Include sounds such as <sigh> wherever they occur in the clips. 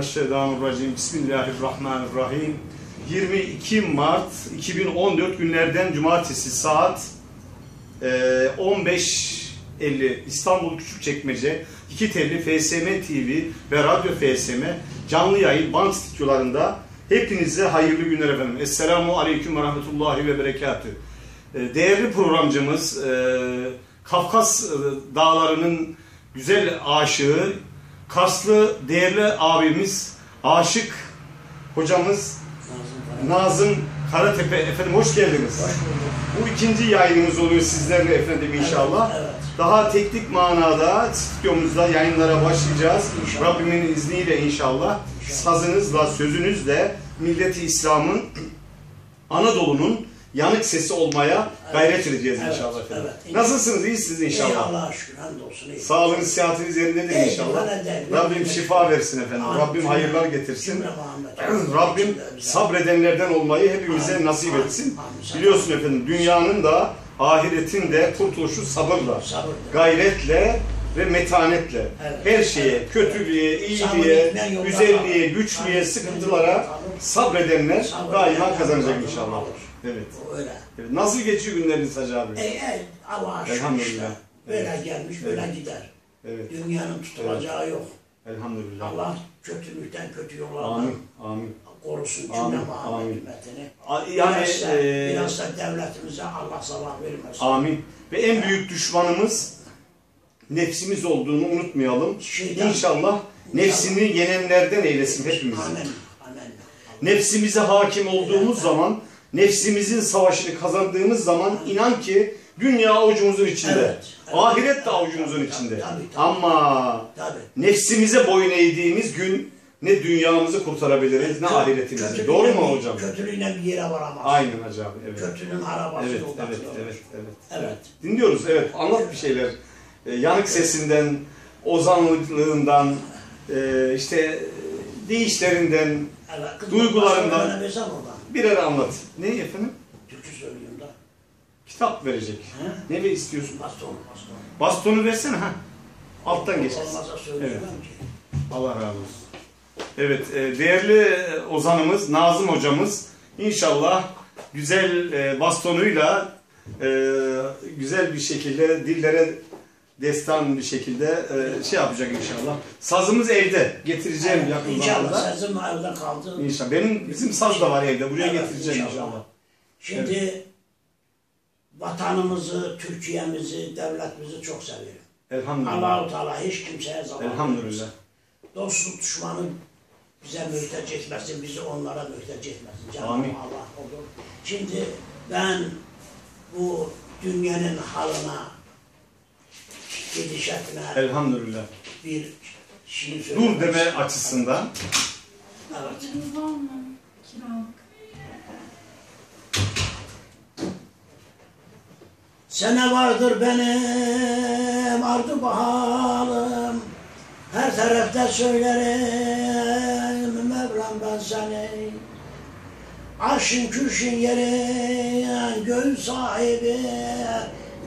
Euzubillahimineşşeytanirracim. Bismillahirrahmanirrahim. 22 Mart 2014 günlerden cumartesi saat e, 15.50 İstanbul Küçükçekmece 2 telli FSM TV ve Radyo FSM canlı yayın band stüdyolarında hepinize hayırlı günler efendim. Esselamu Aleyküm ve Rahmetullahi ve Berekatü. E, Değerli programcımız e, Kafkas e, dağlarının güzel aşığı Karslı değerli abimiz Aşık hocamız Nazım Karatepe efendim hoş geldiniz. Bu ikinci yayınımız oluyor sizlerle efendim inşallah. Evet, evet. Daha teknik manada stüdyomuzda yayınlara başlayacağız. İnşallah. Rabbimin izniyle inşallah. Sazınızla, sözünüzle milleti İslam'ın Anadolu'nun yanık sesi olmaya gayret edeceğiz Evet, inşallah efendim. evet. Nasılsınız? İyisiniz inşallah. İyi Allah'a şükür hamdolsun. iyi. Sağlığınız, sıhhatiniz yerindedir İyi, inşallah. de- Rabbim şifa versin efendim. Amin. Rabbim hayırlar getirsin. <clears throat> Rabbim sabredenlerden olmayı hepimize Amin. nasip etsin. Amin. Biliyorsun efendim dünyanın da ahiretin de kurtuluşu sabırla, Sabırla. gayretle ve metanetle. Evet. Her şeye, kötülüğe, Sabır iyiliğe, güzelliğe, güçlüğe, sıkıntılara sabredenler daima kazanacak inşallah. Evet. Öyle. evet. Nasıl geçiyor günleriniz Hacı abi? Ey ey Allah'a şükür Elhamdülillah. işte. Böyle Evet. gelmiş, böyle Evet. gider. Evet. Dünyanın tutulacağı yok. Elhamdülillah. Allah kötülükten, kötü yollardan Amin. Amin. korusun cümle Amin, Muhammed amin. ümmetini. A- Yani biraz, da, e, biraz da devletimize Allah sabah vermesin. Amin. Ve en büyük düşmanımız nefsimiz olduğunu unutmayalım. Şeytan. İnşallah nefsini yenenlerden eylesin hepimizi. Amin. Amin. Nefsimize hakim olduğumuz zaman, nefsimizin savaşını kazandığımız zaman inan ki dünya avucumuzun içinde. Evet, evet. Ahiret de avucumuzun içinde. Tabii, tabii. Ama Tabii. nefsimize boyun eğdiğimiz gün ne dünyamızı kurtarabiliriz ne Kö- ahiretimizi. kötülüğüne Doğru mu hocam? Kötülüğüne bir yere varamaz. Aynen abi. Evet. Kötünün arabası Evet, evet, kalır. evet, evet. Evet. Dinliyoruz evet. Anlat bir şeyler. Ee, yanık sesinden, ozanlığından, e, işte değişlerinden Evet. Duygularından- birer anlat. Ne efendim? Türkü söylüyorum da. Kitap verecek. He? Ne ve istiyorsun? Baston, baston. Bastonu versene ha. Alttan geç. Olmazsa söyleyemem ki. Allah razı olsun. Evet, e, değerli ozanımız Nazım hocamız inşallah güzel e, bastonuyla e, güzel bir şekilde dillere destan bir şekilde e, şey yapacak inşallah. Sazımız evde. Getireceğim yakın İnşallah zamanda. sezim evde kaldı. İnşallah. Benim bizim saz da var evde. Buraya Evet, getireceğim inşallah. inşallah. Şimdi vatanımızı, Türkiye'mizi, devletimizi çok seviyorum. Elhamdülillah. Allahu Teala hiç kimseye zarar Elhamdülillah. vermesin. Dostluk düşmanı bize mühtaç etmesin, bizi onlara mühtaç etmesin. Cenab-ı Amin. Allah olur. Şimdi ben bu dünyanın halına, gidişatına Elhamdülillah. bir şey söylemek Dur deme açısından Evet. Acınız var mı? Kiralık. Sene vardır benim ardı bahalım Her tarafta söylerim Mevlam ben seni Arşın kürşün yerin göğün sahibi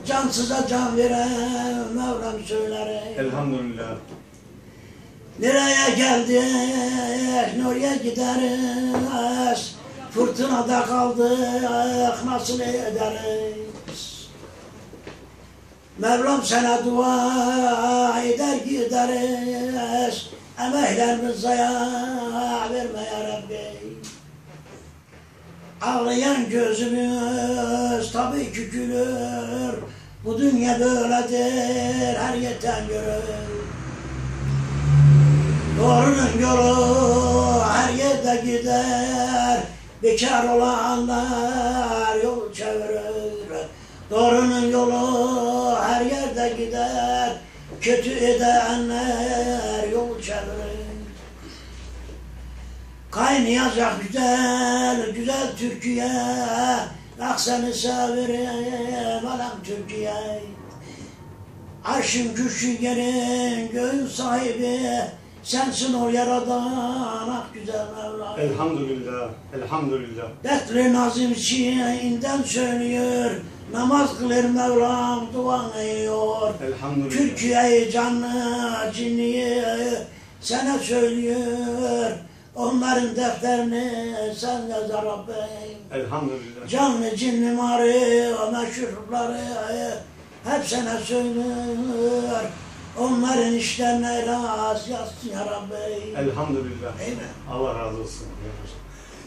Cansıza can veren Mevlam söylerim elhamdülillah. Nereye geldik, nereye gideriz? Fırtınada kaldık, nasıl ederiz? Mevlam sana dua eder gideriz. Emeklerimiz zayi verme ya Rabbi. Ağlayan gözümüz tabii ki gülür. Bu dünya böyledir, her yeten görür. Doğrunun yolu her yerde gider. Bekar olanlar yol çevirir. Doğrunun yolu her yerde gider. Kötü edenler Kaynayacak güzel, güzel Türkiye. Bak seni severim alam Türkiye. Arşın güçlü yerin göğün sahibi sensin o yaradan ah güzel Mevlam. Elhamdülillah. Elhamdülillah. Betri Nazım Şii'inden söylüyor namaz kılır Mevlam duan eğiyor. Elhamdülillah. Türkiye'yi canlı cinniyi sana söylüyor. Onların defterini sen yaz ya Rabbi. Elhamdülillah. Canlı cinli marı, meşhurları hep sana söylüyor. Onların işlerine rast yazsın ya Rabbi. Elhamdülillah. Değil mi? Allah razı olsun.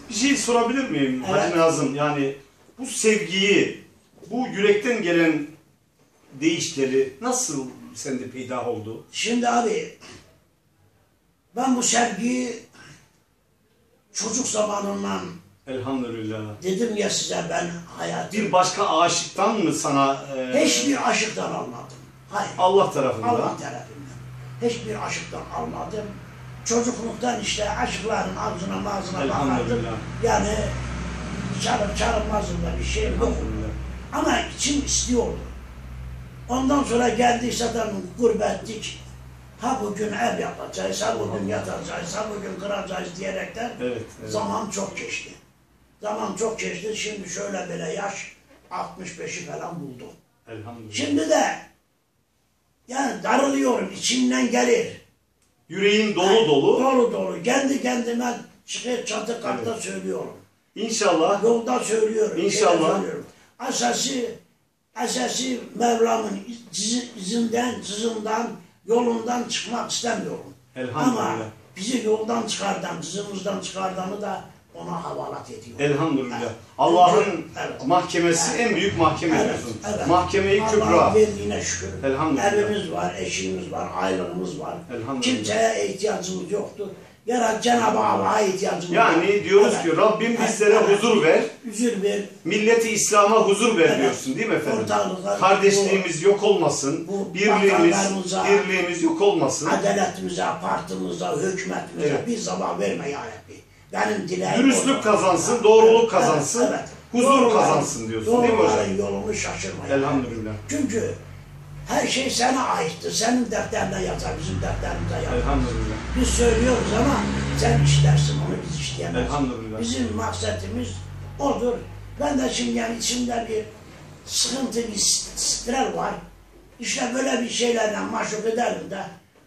Bir şey sorabilir miyim Evet. Hacı Nazım? Yani bu sevgiyi, bu yürekten gelen değişleri nasıl sende peyda oldu? Şimdi abi ben bu sevgiyi çocuk zamanından Elhamdülillah. dedim ya size ben hayatım Bir başka aşıktan mı sana e, hiçbir aşıktan almadım. Hayır. Allah tarafından? Allah tarafından. Hiçbir aşıktan almadım. Çocukluktan işte aşıkların ağzına ağzına bakardım. Elhamdülillah. Yani çarıp çarpmazında bir şey yok. Elhamdülillah. Ama içim istiyordu. Ondan sonra geldi zaten gurbettik. Ha bugün ev yapacağız, ha bugün yatacağız, ha bugün kıracağız diyerekten Evet, evet. zaman çok geçti. Zaman çok geçti. Şimdi şöyle böyle yaş 65'i falan buldu. Elhamdülillah. Şimdi de yani darılıyorum, içimden gelir. Yüreğin dolu dolu. Dolu dolu. Kendi kendime çıkıp çatı kartta Evet. söylüyorum. İnşallah Yolda söylüyorum. İnşallah. söylüyorum. Asası, asası Mevlam'ın izi- izinden, cızından, yolundan çıkmak istemiyorum. Elhamdülillah. Ama bizi yoldan çıkardan, cızımızdan çıkardanı da ona havalat ediyor. Elhamdülillah. Evet. Allah'ın Evet. mahkemesi Evet. en büyük mahkeme Evet, diyorsun. evet. Mahkeme-i Allah'ın Kübra. verdiğine şükür. Elhamdülillah. Evimiz var, eşimiz var, aylığımız var. Elhamdülillah. Kimseye ihtiyacımız yoktu. Ya Cenab-ı Allah'a ihtiyacımız Yani diyoruz Evet. ki Rabbim bizlere evet. huzur ver. Huzur ver. Milleti İslam'a huzur ver Evet. diyorsun değil mi efendim? Ortalıklar- Kardeşliğimiz yok olmasın. Bu birliğimiz, birliğimiz yok olmasın. Adaletimize, partimize, hükümetimize Evet. bir zaman verme ya Rabbi. Benim dileğim Dürüstlük o. kazansın, doğruluk evet, kazansın, evet. huzur Doğruların- kazansın diyorsun, değil mi hocam? doğruların yolunu şaşırma. ya. Elhamdülillah. Çünkü her şey sana aittir. Senin defterine yazar, bizim defterimize yazar. Elhamdülillah. Biz söylüyoruz ama sen işlersin onu biz işleyemeyiz. Elhamdülillah. Bizim maksadımız odur. Ben de şimdi yani içimde bir sıkıntı, bir stres var. İşte böyle bir şeylerle maşuk edelim de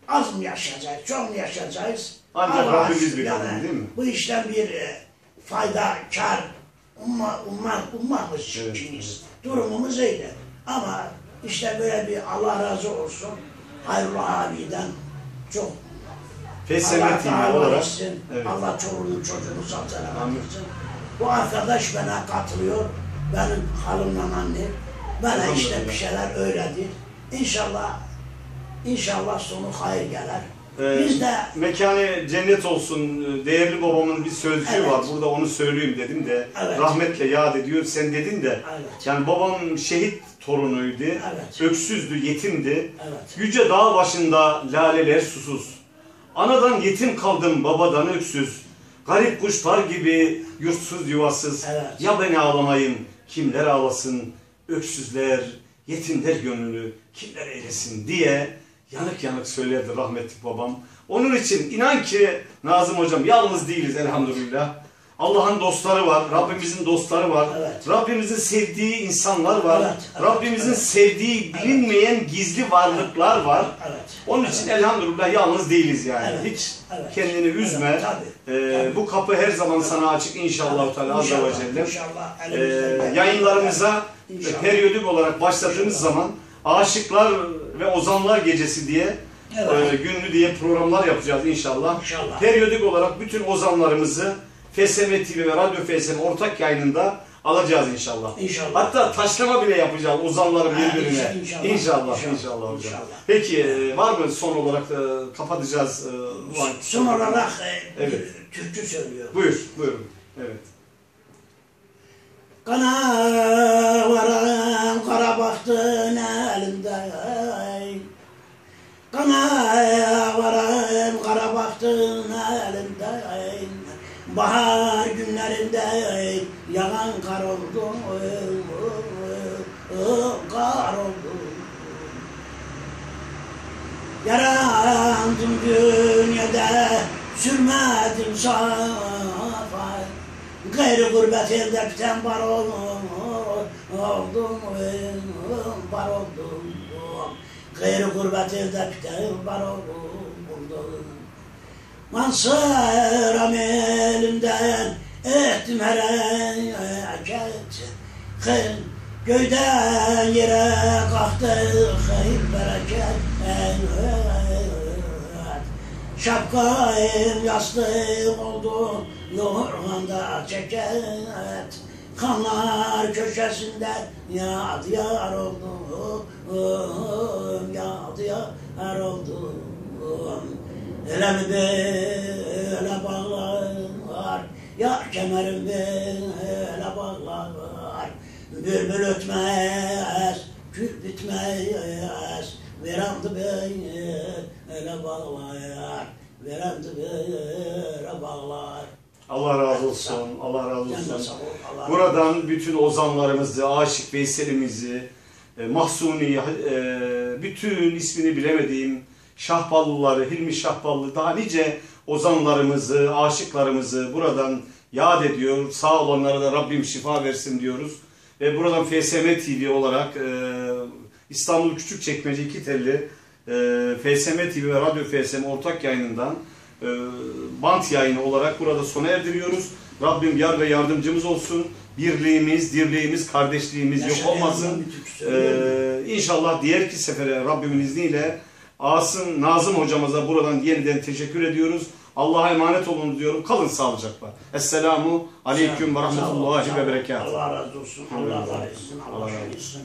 az mı yaşayacağız, çok mu yaşayacağız? Ancak Allah Rabbimiz bilir, yani değil mi? Bu işten bir e, fayda, kar umma, umma, ummamız Evet, ikimiz. Durumumuz öyle. Ama işte böyle bir Allah razı olsun. Hayrullah abiden çok FSM Allah olarak. Evet. Allah çoluğunu çocuğunu Amin. versin. Bu arkadaş bana katılıyor. Benim halimle anne. Bana işte bir şeyler öğretir. İnşallah inşallah sonu hayır gelir. Ee, Biz de Mekanı cennet olsun. Değerli babamın bir sözcüğü Evet. var. Burada onu söyleyeyim dedim de. Evet. Rahmetle yad ediyor. Sen dedin de. Evet. Yani babam şehit torunuydu. Evet. Öksüzdü, yetimdi. Evet. Yüce dağ başında laleler susuz. Anadan yetim kaldım, babadan öksüz. Garip kuşlar gibi yurtsuz yuvasız. Evet. Ya beni ağlamayın, kimler ağlasın? Öksüzler, yetimler gönlünü kimler eylesin diye yanık yanık söylerdi rahmetli babam. Onun için inan ki Nazım hocam yalnız değiliz elhamdülillah. Allah'ın dostları var, Rabbimizin dostları var. Evet. Rabbimizin sevdiği insanlar var. Evet, evet, Rabbimizin evet. sevdiği bilinmeyen gizli varlıklar var. Evet. Onun için elhamdülillah yalnız değiliz yani. Evet, Hiç evet. kendini üzme. Evet, tabii, Ee, tabii. Bu kapı her zaman sana açık inşallah Teala azze ve celle. inşallah, Ee, yayınlarımıza İnşallah. periyodik olarak başladığımız İnşallah. zaman Aşıklar ve Ozanlar Gecesi diye Evet. e, günlü diye programlar yapacağız inşallah. İnşallah. Periyodik olarak bütün ozanlarımızı FSM TV ve Radyo FSM ortak yayınında alacağız inşallah. İnşallah. Hatta taşlama bile yapacağız ozanların Ha, birbirine. inşallah, İnşallah, inşallah. inşallah, İnşallah, hocam. inşallah. Peki e, var mı son olarak e, kapatacağız? e, an- Son olarak e, Evet. türkü söylüyor. Buyur, buyurun. Evet. Kana varan kara baktın Kana varan kara elinde Bahar günlerinde yağan kar oldu Kar oldu. Yarandım dünyada sürmedim safa Gayrı gurbet elde biten bar oldum Bar oldum Gayrı gurbet elde biten bar oldum Mansaram elimden ettim hareket. Hayır, Göyden yere kalktı hayır bereket. Şapkayım yastığım oldu yorganda ceket Kanlar köşesinde yad yar oldum Yad yar oldum Ele mi böyle bağlar Yar kemerim böyle bağlar. Bülbül ötmez, gül bitmez Verandı ele bağlar Verandı böyle bağlar Allah razı olsun. Allah razı olsun. Buradan bütün ozanlarımızı, Aşık Veysel'imizi, e, Mahsuni, e, bütün ismini bilemediğim Şahballıları, Hilmi Şahballı, daha nice ozanlarımızı, aşıklarımızı buradan yad ediyor. Sağ olanlara da Rabbim şifa versin diyoruz. Ve buradan FSM TV olarak e, İstanbul Küçükçekmece iki telli e, FSM TV ve Radyo FSM ortak yayınından e, bant yayını olarak burada sona erdiriyoruz. Rabbim yar ve yardımcımız olsun. Birliğimiz, dirliğimiz, kardeşliğimiz yok olmasın. söylüyorum. Ee, inşallah diğer ki sefere Rabbimin izniyle Asım Nazım hocamıza buradan yeniden teşekkür ediyoruz. Allah'a emanet olun diyorum. Kalın sağlıcakla. Esselamu aleyküm ve rahmetullahi ve berekatuhu. Allah razı olsun. Allah razı olsun. Allah razı olsun.